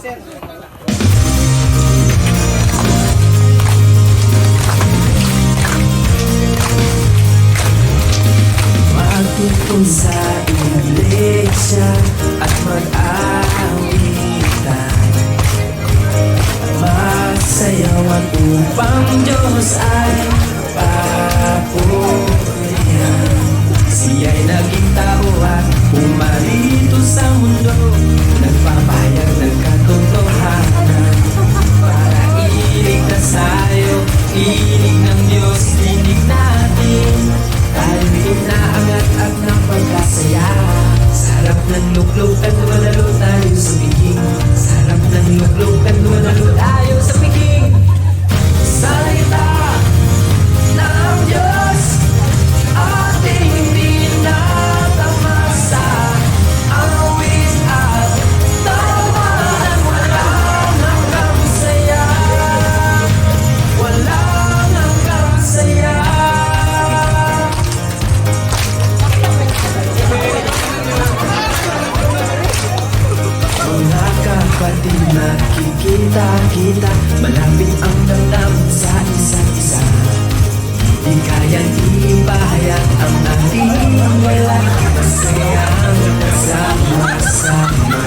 sir. Magtutong sa iglesia at mag-aawitan Magsayaw at upang Diyos ay pag Piling ng Diyos, dinig natin. Tayo'y inaangat at ng pagkasaya Sarap ng luklok Kaya di bahaya ang ating wala? Masayang kasama-sama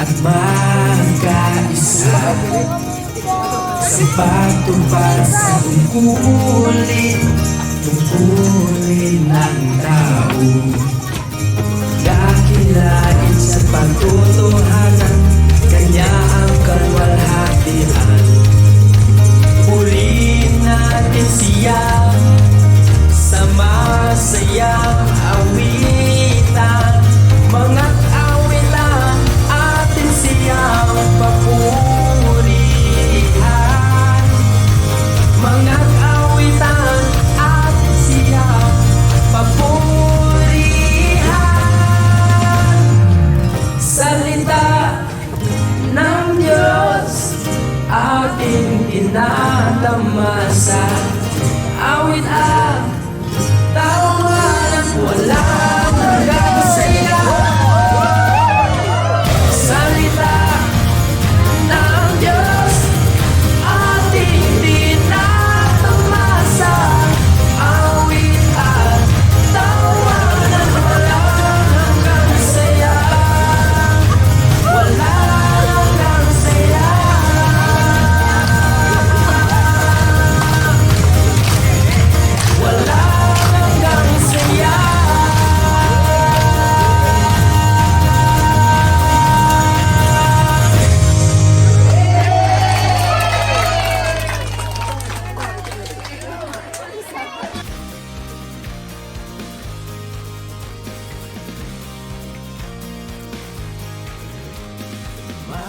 at magkaisa sa pagtumpad sa tungkulin, tungkulin ng tao. Dakilain sa pagtutuhanan, kanya ang kalwalhan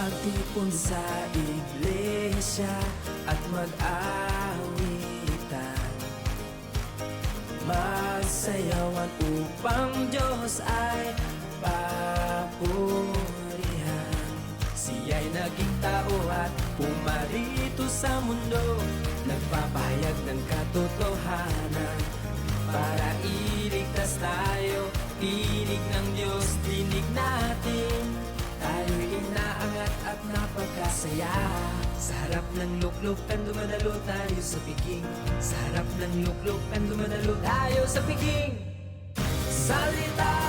Magtipon sa iglesia at mag-awitan. Magsayawan upang Diyos ay papurihan. Siya'y naging tao at pumarito sa mundo Nagpapahayag ng katotohanan. Para iligtas tayo Tinig ng Diyos, dinig natin napagkasaya Sa harap ng luklukan dumadalo tayo sa piging Sa harap ng luklukan dumadalo tayo sa piging Salita